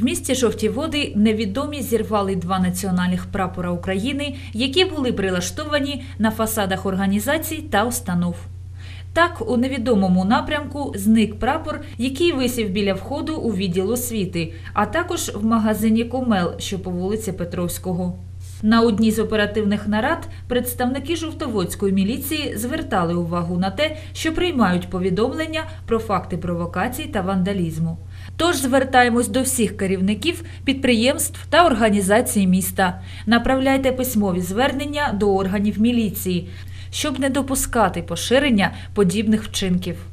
В місті Жовті Води невідомі зірвали два національних прапора України, які були прилаштовані на фасадах організацій та установ. Так, у невідомому напрямку зник прапор, який висів біля входу у відділ освіти, а також в магазині Комел, що по вулиці Петровського. На одній з оперативних нарад представники жовтоводської міліції звертали увагу на те, що приймають повідомлення про факти провокацій та вандалізму. Тож звертаємось до всіх керівників підприємств та організацій міста. Направляйте письмові звернення до органів міліції, щоб не допускати поширення подібних вчинків.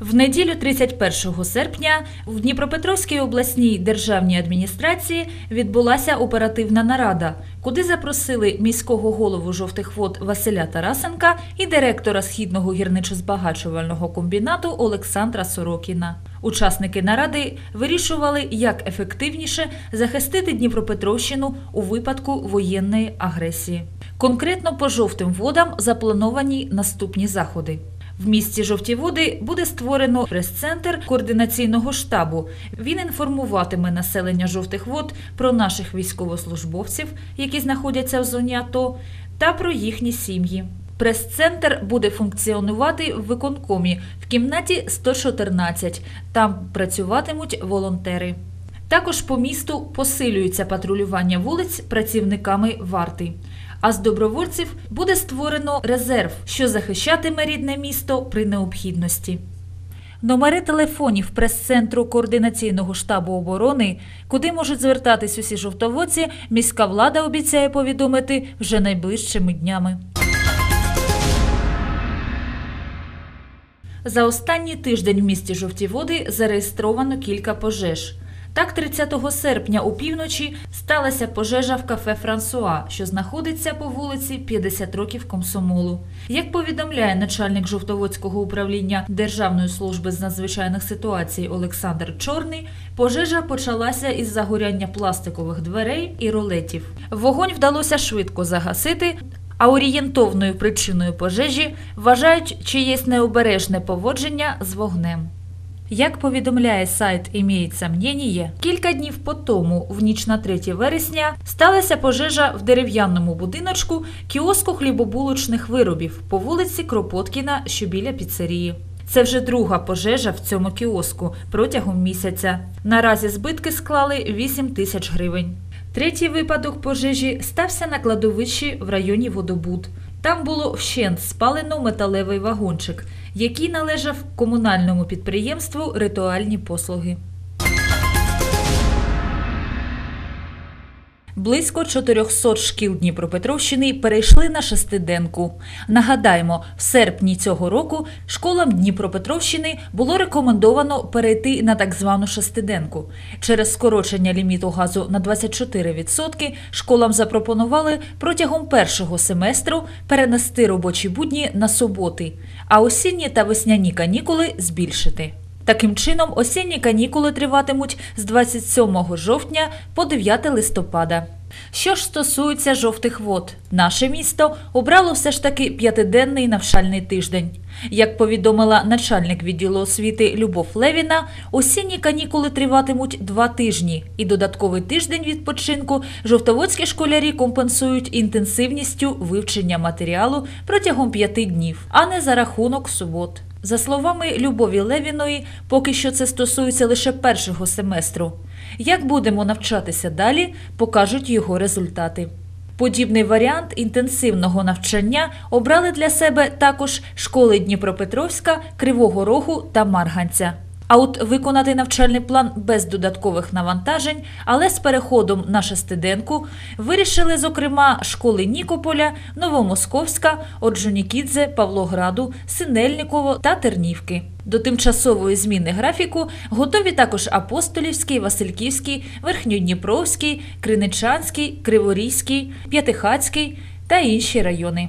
В неділю 31 серпня в Дніпропетровській обласній державній адміністрації відбулася оперативна нарада, куди запросили міського голову жовтих вод Василя Тарасенка і директора східного гірничо-збагачувального комбінату Олександра Сорокіна. Учасники наради вирішували, як ефективніше захистити Дніпропетровщину у випадку воєнної агресії. Конкретно по жовтим водам заплановані наступні заходи. В місті Жовті Води буде створено прес-центр координаційного штабу. Він інформуватиме населення жовтих вод про наших військовослужбовців, які знаходяться в зоні АТО, та про їхні сім'ї. Прес-центр буде функціонувати в виконкомі в кімнаті 114. Там працюватимуть волонтери. Також по місту посилюється патрулювання вулиць працівниками варти. А з добровольців буде створено резерв, що захищатиме рідне місто при необхідності. Номери телефонів прес-центру координаційного штабу оборони, куди можуть звертатись усі жовтоводці, міська влада обіцяє повідомити вже найближчими днями. За останній тиждень в місті Жовті Води зареєстровано кілька пожеж. Так, 30 серпня у півночі сталася пожежа в кафе Франсуа, що знаходиться по вулиці 50 років комсомолу. Як повідомляє начальник Жовтоводського управління Державної служби з надзвичайних ситуацій Олександр Чорний, пожежа почалася із загоряння пластикових дверей і ролетів. Вогонь вдалося швидко загасити. А орієнтовною причиною пожежі вважають чиєсь необережне поводження з вогнем. Як повідомляє сайт «Іміють сомнєніє», кілька днів по тому, в ніч на 3 вересня, сталася пожежа в дерев'яному будиночку кіоску хлібобулочних виробів по вулиці Кропоткіна, що біля піцерії. Це вже друга пожежа в цьому кіоску протягом місяця. Наразі збитки склали 8 тисяч гривень. Третій випадок пожежі стався на кладовищі в районі Водобуд. Там було вщент спалено металевий вагончик, який належав комунальному підприємству Ритуальні послуги. Близько 400 шкіл Дніпропетровщини перейшли на шестиденку. Нагадаємо, в серпні цього року школам Дніпропетровщини було рекомендовано перейти на так звану шестиденку. Через скорочення ліміту газу на 24% школам запропонували протягом першого семестру перенести робочі будні на суботи, а осінні та весняні канікули збільшити. Таким чином, осінні канікули триватимуть з 27 жовтня по 9 листопада. Що ж стосується жовтих вод, наше місто обрало все ж таки п'ятиденний навчальний тиждень. Як повідомила начальник відділу освіти Любов Левіна, осінні канікули триватимуть два тижні, і додатковий тиждень відпочинку жовтоводські школярі компенсують інтенсивністю вивчення матеріалу протягом п'яти днів, а не за рахунок субот. За словами Любові Левіної, поки що це стосується лише першого семестру. Як будемо навчатися далі, покажуть його результати. Подібний варіант інтенсивного навчання обрали для себе також школи Дніпропетровська, Кривого Рогу та Марганця. А от виконати навчальний план без додаткових навантажень, але з переходом на шестиденку, вирішили, зокрема, школи Нікополя, Новомосковська, Оджонікідзе, Павлограду, Синельниково та Тернівки. До тимчасової зміни графіку готові також Апостолівський, Васильківський, Верхньодніпровський, Криничанський, Криворізький, П'ятихацький та інші райони.